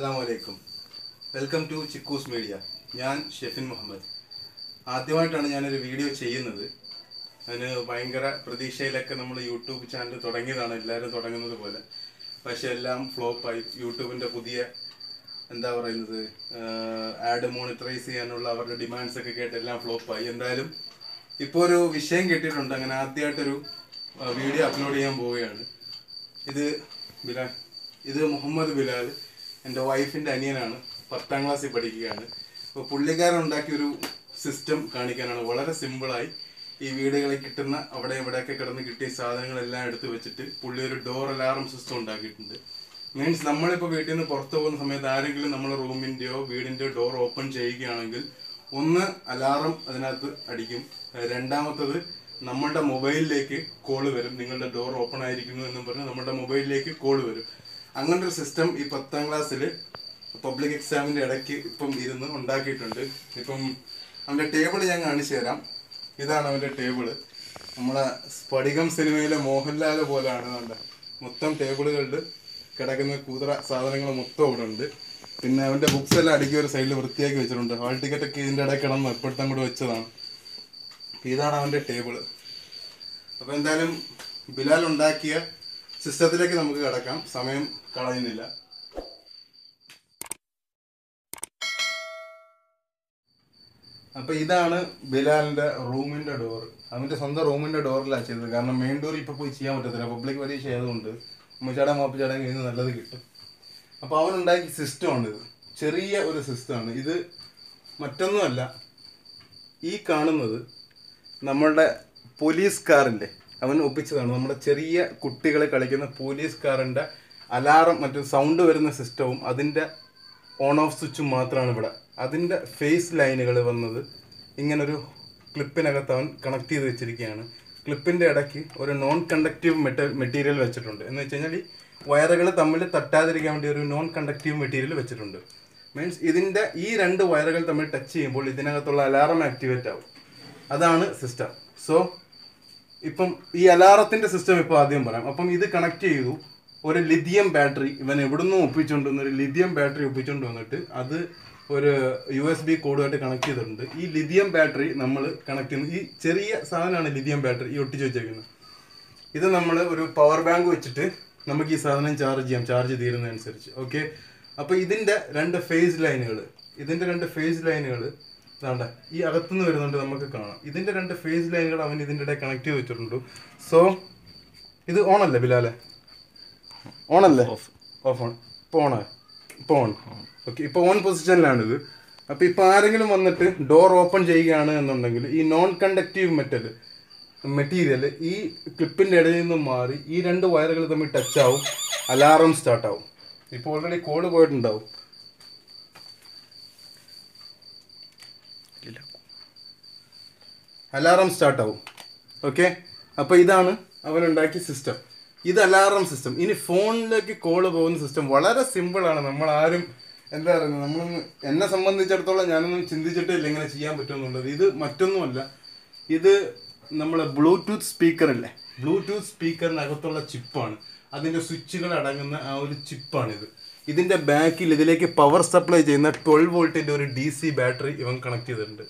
അസ്സാം വലൈക്കും welcome to Chikkus media. ഞാൻ ഷെഫിൻ മുഹമ്മദ്. ആദ്യമായിട്ടാണ് ഞാനൊരു വീഡിയോ ചെയ്യുന്നത്. അതിന് ഭയങ്കര പ്രതീക്ഷയിലൊക്കെ നമ്മൾ യൂട്യൂബ് ചാനൽ തുടങ്ങിയതാണ് എല്ലാവരും തുടങ്ങുന്നത് പോലെ. പക്ഷെ എല്ലാം ഫ്ലോപ്പായി. യൂട്യൂബിന്റെ പുതിയ എന്താ പറയുന്നത് ആഡ് മോണിറ്ററൈസ് ചെയ്യാനുള്ള അവരുടെ ഡിമാൻഡ്സ് ഒക്കെ കേട്ട് എല്ലാം ഫ്ലോപ്പായി. എന്തായാലും ഇപ്പോൾ ഒരു വിഷയം കിട്ടിയിട്ടുണ്ട്. അങ്ങനെ ആദ്യമായിട്ടൊരു വീഡിയോ അപ്ലോഡ് ചെയ്യാൻ പോവുകയാണ്. ഇത് ബിലാൽ ഇത് മുഹമ്മദ് ബിലാൽ എന്റെ വൈഫിന്റെ അനിയനാണ് പത്താം ക്ലാസ്സിൽ പഠിക്കുകയാണ്. അപ്പോൾ പുള്ളിക്കാരൻ ഉണ്ടാക്കിയ ഒരു സിസ്റ്റം കാണിക്കാനാണ്. വളരെ സിമ്പിളായി ഈ വീടുകളിൽ കിട്ടുന്ന അവിടെ ഇവിടെയൊക്കെ കിടന്ന് കിട്ടിയ സാധനങ്ങളെല്ലാം എടുത്ത് വെച്ചിട്ട് പുള്ളി ഒരു ഡോർ അലാറം സിസ്റ്റം ഉണ്ടാക്കിയിട്ടുണ്ട്. മീൻസ് നമ്മളിപ്പോൾ വീട്ടിൽ നിന്ന് പുറത്തു പോകുന്ന സമയത്ത് ആരെങ്കിലും നമ്മുടെ റൂമിന്റെയോ വീടിന്റെയോ ഡോർ ഓപ്പൺ ചെയ്യുകയാണെങ്കിൽ ഒന്ന് അലാറം അതിനകത്ത് അടിക്കും. രണ്ടാമത്തത് നമ്മളുടെ മൊബൈലിലേക്ക് കോൾ വരും. നിങ്ങളുടെ ഡോർ ഓപ്പൺ ആയിരിക്കുന്നു എന്നും പറഞ്ഞ് നമ്മുടെ മൊബൈലിലേക്ക് കോൾ വരും. അങ്ങനെ ഒരു സിസ്റ്റം ഈ പത്താം ക്ലാസ്സിൽ പബ്ലിക് എക്സാമിന്റെ ഇടയ്ക്ക് ഇപ്പം ഇരുന്ന് ഉണ്ടാക്കിയിട്ടുണ്ട്. ഇപ്പം അവന്റെ ടേബിൾ ഞാൻ കാണിച്ചു തരാം. ഇതാണ് അവന്റെ ടേബിൾ നമ്മളെ സ്ഫടികം സിനിമയിലെ മോഹൻലാൽ പോലെയാണ് കണ്ട മൊത്തം ടേബിളുകളിൽ കിടക്കുന്ന കൂതറ സാധനങ്ങൾ മൊത്തം ഇവിടെ ഉണ്ട്. പിന്നെ അവന്റെ ബുക്സ് എല്ലാം അടുക്കി ഒരു സൈഡിൽ വൃത്തിയാക്കി വെച്ചിട്ടുണ്ട്. ഹാൾ ടിക്കറ്റ് ഒക്കെ ഇതിന്റെ ഇടയിൽ കിടന്ന് എപ്പോഴത്തെ അങ്ങോട്ട് വെച്ചതാണ്. ഇതാണ് അവന്റെ ടേബിൾ അപ്പോൾ എന്തായാലും ബിലാൽ ഉണ്ടാക്കിയ സിസ്റ്റത്തിലേക്ക് നമുക്ക് കിടക്കാം. സമയം കളയുന്നില്ല. അപ്പൊ ഇതാണ് ബിലാലിന്റെ റൂമിന്റെ ഡോർ. അവന്റെ സ്വന്തം റൂമിന്റെ ഡോറിലാണ് ചെയ്തത്. കാരണം മെയിൻ ഡോർ ഇപ്പൊ പോയി ചെയ്യാൻ പറ്റത്തില്ല. പബ്ലിക് പരീക്ഷ ആയതുകൊണ്ട് ഉമ്മച്ചാടൻ മാപ്പിച്ചാടൻ കഴിഞ്ഞ് നല്ലത് കിട്ടും. അപ്പൊ അവൻ സിസ്റ്റമാണിത്. ചെറിയ ഒരു സിസ്റ്റമാണ്. ഇത് മറ്റൊന്നുമല്ല. ഈ കാണുന്നത് നമ്മളുടെ പോലീസ് കാറില്ലേ? അവൻ ഒപ്പിച്ചതാണ് നമ്മുടെ ചെറിയ കുട്ടികളെ കളിക്കുന്ന പോലീസ് കാറിന്റെ അലാറം മറ്റു സൗണ്ട് വരുന്ന സിസ്റ്റവും അതിന്റെ ഓൺ ഓഫ് സ്വിച്ചും മാത്രമാണ് ഇവിടെ. അതിന്റെ ഫേസ് ലൈനുകൾ വന്നത് ഇങ്ങനൊരു ക്ലിപ്പിനകത്ത് അവൻ കണക്ട് ചെയ്ത് വെച്ചിരിക്കുകയാണ്. ക്ലിപ്പിന്റെ ഇടയ്ക്ക് ഒരു നോൺ കണ്ടക്റ്റീവ് മെറ്റ മെറ്റീരിയൽ വെച്ചിട്ടുണ്ട്. എന്ന് വെച്ച് കഴിഞ്ഞാൽ ഈ വയറുകൾ തമ്മിൽ തട്ടാതിരിക്കാൻ വേണ്ടി ഒരു നോൺ കണ്ടക്റ്റീവ് മെറ്റീരിയൽ വെച്ചിട്ടുണ്ട്. മീൻസ് ഇതിന്റെ ഈ രണ്ട് വയറുകൾ തമ്മിൽ ടച്ച് ചെയ്യുമ്പോൾ ഇതിനകത്തുള്ള അലാറം ആക്ടിവേറ്റ് ആവും. അതാണ് സിസ്റ്റം സോ ഇപ്പം ഈ അലാറത്തിന്റെ സിസ്റ്റം ഇപ്പൊ ആദ്യം പറയാം. അപ്പം ഇത് കണക്ട് ചെയ്തു. ഒരു ലിഥിയം ബാറ്ററി ഇവൻ എവിടുന്ന് ഒപ്പിച്ചുകൊണ്ട് ഒരു ലിഥിയം ബാറ്ററി ഒപ്പിച്ചുകൊണ്ട് വന്നിട്ട് അത് ഒരു യു എസ് ബി കോഡുമായിട്ട് കണക്ട് ചെയ്തിട്ടുണ്ട്. ഈ ലിഥിയം ബാറ്ററി നമ്മൾ കണക്ട് ചെയ്യുന്നത് ഈ ചെറിയ സാധനമാണ് ലിഥിയം ബാറ്ററി ഈ ഒട്ടിച്ച് വെച്ചേക്കുന്നത്. ഇത് നമ്മൾ ഒരു പവർ ബാങ്ക് വെച്ചിട്ട് നമുക്ക് ഈ സാധനം ചാർജ് ചെയ്യാം. ചാർജ് തീരുന്നതനുസരിച്ച്. ഓക്കെ അപ്പോൾ ഇതിന്റെ രണ്ട് ഫേസ് ലൈനുകൾ ഇതിന്റെ രണ്ട് ഫേസ് ലൈനുകൾ ഇതാണ്ട ഈ അകത്തുനിന്ന് വരുന്നുണ്ട് നമുക്ക് കാണാം. ഇതിന്റെ രണ്ട് ഫേസ് ലൈനുകൾ അവൻ ഇതിന്റെ ഇടയിൽ കണക്ട് ചെയ്ത് വെച്ചിട്ടുണ്ട്. സോ ഇത് ഓൺ അല്ലേ ബിലാലെ? ഓണല്ലേ ഓഫ് ഓൺ ഇപ്പോൾ ഓണാ ഇപ്പോൾ ഓൺ ഓക്കെ ഇപ്പോൾ ഓൺ പൊസിഷനിലാണിത് അപ്പോൾ ഇപ്പോൾ ആരെങ്കിലും വന്നിട്ട് ഡോർ ഓപ്പൺ ചെയ്യുകയാണ് എന്നുണ്ടെങ്കിൽ ഈ നോൺ കണ്ടക്റ്റീവ് മെറ്റൽ മെറ്റീരിയൽ ഈ ക്ലിപ്പിന്റെ ഇടയിൽ നിന്നും മാറി ഈ രണ്ട് വയറുകൾ തമ്മിൽ ടച്ച് ആവും അലാറം സ്റ്റാർട്ട് ആവും. ഇപ്പോൾ ഓൾറെഡി കോഡ് പോയിട്ടുണ്ടാവും. അലാറം സ്റ്റാർട്ട് ആവും. ഓക്കെ അപ്പോൾ ഇതാണ് അവൻ ഉണ്ടാക്കിയ സിസ്റ്റം ഇത് അലാറം സിസ്റ്റം ഇനി ഫോണിലേക്ക് കോൾ പോകുന്ന സിസ്റ്റം വളരെ സിമ്പിളാണ് നമ്മൾ ആരും എന്താ പറയുന്നത് നമ്മൾ എന്നെ സംബന്ധിച്ചിടത്തോളം ഞാനൊന്നും ചിന്തിച്ചിട്ടില്ല ഇങ്ങനെ ചെയ്യാൻ പറ്റുമെന്നുള്ളത്. ഇത് മറ്റൊന്നുമല്ല. ഇത് നമ്മളെ ബ്ലൂടൂത്ത് സ്പീക്കർ അല്ലേ ബ്ലൂടൂത്ത് സ്പീക്കറിനകത്തുള്ള ചിപ്പാണ് അതിന്റെ സ്വിച്ചുകൾ അടങ്ങുന്ന ആ ഒരു ചിപ്പാണിത് ഇതിന്റെ ബാക്കിൽ ഇതിലേക്ക് പവർ സപ്ലൈ ചെയ്യുന്ന ട്വൽവ് വോൾട്ടിന്റെ ഒരു ഡി സി ബാറ്ററി ഇവൻ കണക്ട് ചെയ്തിട്ടുണ്ട്.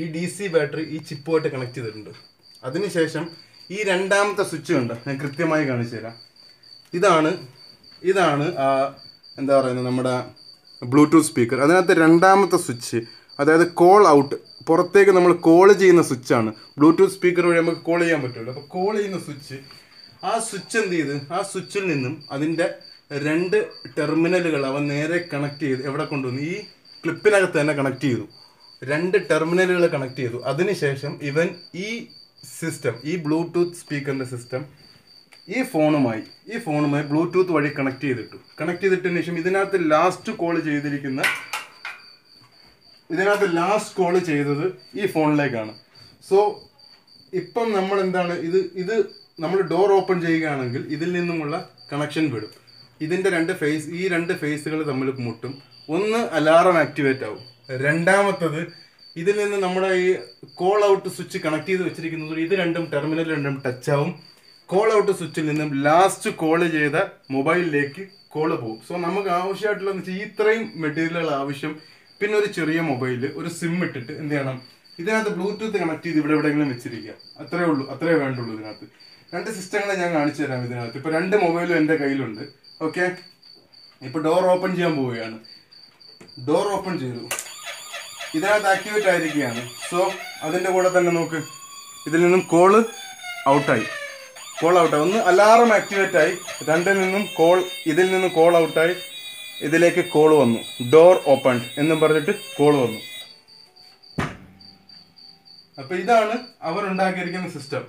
ഈ ഡി സി ബാറ്ററി ഈ ചിപ്പുമായിട്ട് കണക്ട് ചെയ്തിട്ടുണ്ട്. അതിനുശേഷം ഈ രണ്ടാമത്തെ സ്വിച്ച് ഉണ്ട് ഞാൻ കൃത്യമായി കാണിച്ചു തരാം. ഇതാണ് ഇതാണ് എന്താ പറയുന്നത് നമ്മുടെ ബ്ലൂടൂത്ത് സ്പീക്കർ അതിനകത്ത് രണ്ടാമത്തെ സ്വിച്ച് അതായത് കോൾ ഔട്ട് പുറത്തേക്ക് നമ്മൾ കോൾ ചെയ്യുന്ന സ്വിച്ചാണ് ബ്ലൂടൂത്ത് സ്പീക്കർ വഴി നമുക്ക് കോൾ ചെയ്യാൻ പറ്റുള്ളൂ. അപ്പോൾ കോൾ ചെയ്യുന്ന സ്വിച്ച് ആ സ്വിച്ച് എന്ത് ചെയ്ത്? ആ സ്വിച്ചിൽ നിന്നും അതിന്റെ രണ്ട് ടെർമിനലുകൾ അവൻ നേരെ കണക്ട് ചെയ്ത് എവിടെ കൊണ്ടുവന്നു? ഈ ക്ലിപ്പിനകത്ത് തന്നെ കണക്ട് ചെയ്തു. രണ്ട് ടെർമിനലുകൾ കണക്ട് ചെയ്തു. അതിനുശേഷം ഇവൻ ഈ സിസ്റ്റം ഈ ബ്ലൂടൂത്ത് സ്പീക്കറിന്റെ സിസ്റ്റം ഈ ഫോണുമായി ഈ ഫോണുമായി ബ്ലൂടൂത്ത് വഴി കണക്ട് ചെയ്തിട്ടു. കണക്ട് ചെയ്തിട്ടതിന് ശേഷം ഇതിനകത്ത് ലാസ്റ്റ് കോൾ ചെയ്തിരിക്കുന്ന ഇതിനകത്ത് ലാസ്റ്റ് കോൾ ചെയ്തത് ഈ ഫോണിലേക്കാണ്. സോ ഇപ്പം നമ്മൾ എന്താണ് ഇത് ഇത് നമ്മൾ ഡോർ ഓപ്പൺ ചെയ്യുകയാണെങ്കിൽ ഇതിൽ നിന്നുമുള്ള കണക്ഷൻ വിടും. ഇതിന്റെ രണ്ട് ഫേസ് ഈ രണ്ട് ഫേസുകൾ തമ്മിൽ മുട്ടും. ഒന്ന് അലാറം ആക്ടിവേറ്റ് ആവും. രണ്ടാമത്തത് ഇതിൽ നിന്ന് നമ്മുടെ ഈ കോൾ ഔട്ട് സ്വിച്ച് കണക്ട് ചെയ്ത് വെച്ചിരിക്കുന്നത് ഇത് രണ്ടും ടെർമിനൽ രണ്ടും ടച്ച് ആവും. കോൾ ഔട്ട് സ്വിച്ചിൽ നിന്നും ലാസ്റ്റ് കോൾ ചെയ്ത മൊബൈലിലേക്ക് കോൾ പോകും. സോ നമുക്ക് ആവശ്യമായിട്ടുള്ള വെച്ചാൽ ഇത്രയും മെറ്റീരിയലുകൾ ആവശ്യം. പിന്നെ ഒരു ചെറിയ മൊബൈൽ ഒരു സിം ഇട്ടിട്ട് എന്ത് ചെയ്യണം? ഇതിനകത്ത് ബ്ലൂടൂത്ത് കണക്ട് ചെയ്ത് ഇവിടെ എവിടെയെങ്കിലും വെച്ചിരിക്കുക. അത്രേ ഉള്ളൂ അത്രേ വേണ്ടുള്ളൂ ഇതിനകത്ത്. രണ്ട് സിസ്റ്റങ്ങളെ ഞാൻ കാണിച്ചു തരാം ഇതിനകത്ത്. ഇപ്പൊ രണ്ട് മൊബൈലും എന്റെ കയ്യിലുണ്ട്. ഓക്കെ ഇപ്പൊ ഡോർ ഓപ്പൺ ചെയ്യാൻ പോവുകയാണ്. ഡോർ ഓപ്പൺ ചെയ്തു. ഇതിനകത്ത് ആക്ടിവേറ്റ് ആയിരിക്കുകയാണ്. സോ അതിന്റെ കൂടെ തന്നെ നോക്ക്. ഇതിൽ നിന്നും കോൾ ഔട്ടായി കോൾ ഔട്ടായി ഒന്ന് അലാറം ആക്ടിവേറ്റ് ആയി. രണ്ടിൽ നിന്നും കോൾ ഇതിൽ നിന്നും കോൾ ഔട്ടായി ഇതിലേക്ക് കോൾ വന്നു. ഡോർ ഓപ്പൺ എന്നും പറഞ്ഞിട്ട് കോൾ വന്നു. അപ്പോൾ ഇതാണ് അവർ ഉണ്ടാക്കിയിരിക്കുന്ന സിസ്റ്റം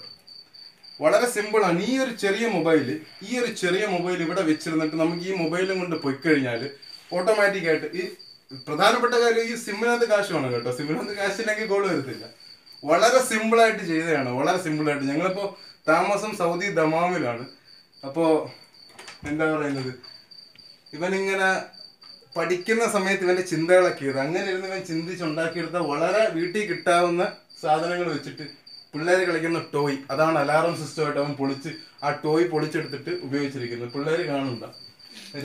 വളരെ സിമ്പിളാണ് ഈ ഒരു ചെറിയ മൊബൈൽ ഈ ഒരു ചെറിയ മൊബൈൽ ഇവിടെ വെച്ചിരുന്നിട്ട് നമുക്ക് ഈ മൊബൈലും കൊണ്ട് പോയി കഴിഞ്ഞാൽ ഓട്ടോമാറ്റിക് ആയിട്ട് ഈ പ്രധാനപ്പെട്ട കാര്യം ഈ സിമ്മിനകത്ത് കാശ് വേണം കേട്ടോ. സിമ്മിനകത്ത് കാശ് ഇല്ലെങ്കിൽ കോൾ വരത്തില്ല. വളരെ സിമ്പിളായിട്ട് ചെയ്തതാണ്. വളരെ സിമ്പിളായിട്ട് ഞങ്ങളിപ്പോൾ ഞങ്ങളിപ്പോ താമസം സൗദി ദമാമിലാണ്. അപ്പോൾ എന്താ പറയുന്നത്? ഇവനിങ്ങനെ പഠിക്കുന്ന സമയത്ത് ഇവന്റെ ചിന്തകളൊക്കെ ഇത്. അങ്ങനെ ഇരുന്ന് ഇവൻ ചിന്തിച്ചുണ്ടാക്കിയെടുത്ത വളരെ വീട്ടിൽ കിട്ടാവുന്ന സാധനങ്ങൾ വെച്ചിട്ട് പിള്ളേർ കളിക്കുന്ന ടോയ് അതാണ് അലാറം സിസ്റ്റമായിട്ട് അവൻ പൊളിച്ച് ആ ടോയ് പൊളിച്ചെടുത്തിട്ട് ഉപയോഗിച്ചിരിക്കുന്നത്. പിള്ളേർ കാണുന്ന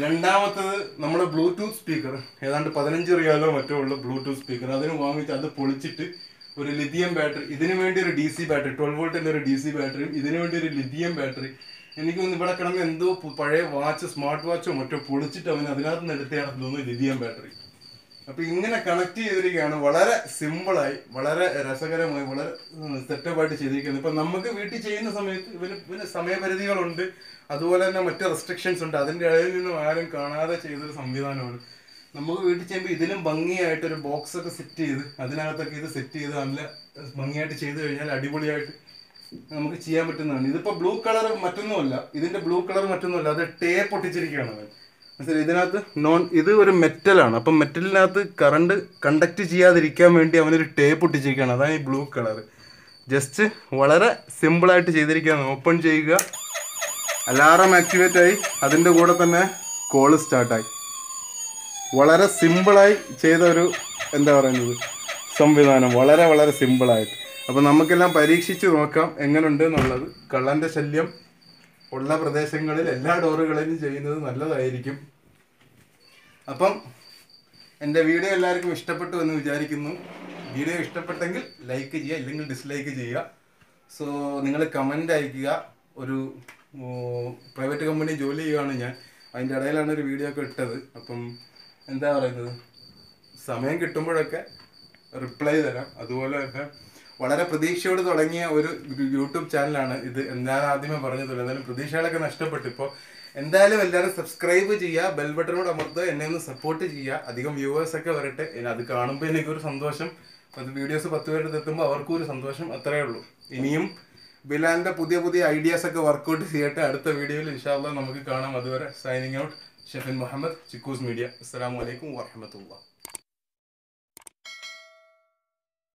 രണ്ടാമത്തത് നമ്മുടെ ബ്ലൂടൂത്ത് സ്പീക്കർ ഏതാണ്ട് പതിനഞ്ച് റിയാലോ മറ്റോ ഉള്ള ബ്ലൂടൂത്ത് സ്പീക്കർ അതിന് വാങ്ങിച്ച് അത് പൊളിച്ചിട്ട് ഒരു ലിഥിയം ബാറ്ററി ഇതിനു വേണ്ടി ഒരു ഡി സി ബാറ്ററി ട്വൽവ് വോൾട്ടിന്റെ ഒരു ഡി സി ബാറ്ററിയും ഇതിനു വേണ്ടി ഒരു ലിഥിയം ബാറ്ററി എനിക്ക് ഒന്ന് ഇവിടെ കിടന്ന് എന്തോ പഴയ വാച്ച് സ്മാർട്ട് വാച്ചോ മറ്റോ പൊളിച്ചിട്ട് അവൻ അതിനകത്ത് നിന്ന് എടുത്തേ ലിഥിയം ബാറ്ററി അപ്പൊ ഇങ്ങനെ കണക്ട് ചെയ്തിരിക്കുകയാണ്. വളരെ സിമ്പിളായി വളരെ രസകരമായി വളരെ സെറ്റപ്പായിട്ട് ചെയ്തിരിക്കുന്നത്. ഇപ്പൊ നമുക്ക് വീട്ടിൽ ചെയ്യുന്ന സമയത്ത് ഇവന് ഇവന് സമയപരിധികളുണ്ട്. അതുപോലെ തന്നെ മറ്റു റെസ്ട്രിക്ഷൻസ് ഉണ്ട്. അതിന്റെ ഇടയിൽ നിന്നും ആരും കാണാതെ ചെയ്തൊരു സംവിധാനമാണ്. നമുക്ക് വീട്ടിൽ ചെയ്യുമ്പോൾ ഇതിലും ഭംഗിയായിട്ട് ഒരു ബോക്സ് ഒക്കെ സെറ്റ് ചെയ്ത് അതിനകത്തൊക്കെ ഇത് സെറ്റ് ചെയ്ത് നല്ല ഭംഗിയായിട്ട് ചെയ്ത് കഴിഞ്ഞാൽ അടിപൊളിയായിട്ട് നമുക്ക് ചെയ്യാൻ പറ്റുന്നതാണ്. ഇതിപ്പോ ബ്ലൂ കളർ മറ്റൊന്നുമല്ല. ഇതിന്റെ ബ്ലൂ കളർ മറ്റൊന്നുമല്ല. അത് ടേപ്പ് ഒട്ടിച്ചിരിക്കുകയാണ് അവൻ. മനസ്സിലായി? ഇതിനകത്ത് നോൺ ഇത് ഒരു മെറ്റലാണ് അപ്പം മെറ്റലിനകത്ത് കറണ്ട് കണ്ടക്ട് ചെയ്യാതിരിക്കാൻ വേണ്ടി അവനൊരു ടേപ്പ് ഒട്ടിച്ചിരിക്കുകയാണ്. അതാണ് ഈ ബ്ലൂ കളർ ജസ്റ്റ് വളരെ സിമ്പിളായിട്ട് ചെയ്തിരിക്കുകയാണ്. ഓപ്പൺ ചെയ്യുക. അലാറം ആക്ടിവേറ്റ് ആയി. അതിന്റെ കൂടെ തന്നെ കോൾ സ്റ്റാർട്ടായി വളരെ സിമ്പിളായി ചെയ്ത ഒരു എന്താ പറയുന്നത് സംവിധാനം. വളരെ വളരെ സിമ്പിളായിട്ട് അപ്പം നമുക്കെല്ലാം പരീക്ഷിച്ച് നോക്കാം എങ്ങനെയുണ്ട് എന്നുള്ളത്. കള്ളന്റെ ശല്യം ഉള്ള പ്രദേശങ്ങളിൽ എല്ലാ ഡോറുകളിലും ചെയ്യുന്നത് നല്ലതായിരിക്കും. അപ്പം എന്റെ വീഡിയോ എല്ലാവർക്കും ഇഷ്ടപ്പെട്ടു എന്ന് വിചാരിക്കുന്നു. വീഡിയോ ഇഷ്ടപ്പെട്ടെങ്കിൽ ലൈക്ക് ചെയ്യുക ഇല്ലെങ്കിൽ ഡിസ്ലൈക്ക് ചെയ്യുക. സോ നിങ്ങൾ കമന്റ് അയക്കുക. ഒരു പ്രൈവറ്റ് കമ്പനി ജോലി ചെയ്യുകയാണ് ഞാൻ. അതിന്റെ ഇടയിലാണ് ഒരു വീഡിയോ ഒക്കെ ഇട്ടത്. അപ്പം എന്താ പറയുന്നത്? സമയം കിട്ടുമ്പോഴൊക്കെ റിപ്ലൈ തരാം. അതുപോലെ തന്നെ വളരെ പ്രതീക്ഷയോട് തുടങ്ങിയ ഒരു യൂട്യൂബ് ചാനലാണ് ഇത്. ഞാൻ ആദ്യമേ പറഞ്ഞതുപോലെ എന്തായാലും പ്രതീക്ഷകളൊക്കെ നഷ്ടപ്പെട്ടു. ഇപ്പോൾ എന്തായാലും എല്ലാവരും സബ്സ്ക്രൈബ് ചെയ്യുക ബെൽ ബട്ടണോട് അമർത്തുക എന്നെ ഒന്ന് സപ്പോർട്ട് ചെയ്യുക. അധികം വ്യൂവേഴ്സ് ഒക്കെ വരട്ടെ. അത് കാണുമ്പോൾ എനിക്കൊരു സന്തോഷം. അത് വീഡിയോസ് പത്ത് പേരുടെ എത്തുമ്പോൾ അവർക്കും ഒരു സന്തോഷം. അത്രയേ ഉള്ളൂ. ഇനിയും ബിലാലിന്റെ പുതിയ പുതിയ ഐഡിയാസ് ഒക്കെ വർക്കൗട്ട് ചെയ്യട്ടെ. അടുത്ത വീഡിയോയിൽ ഇൻഷാല്ല നമുക്ക് കാണാം. അതുവരെ signing out Shefin Muhammad Chikkus media. അസ്സാം വലൈക്കും വാഹമത്തുള്ള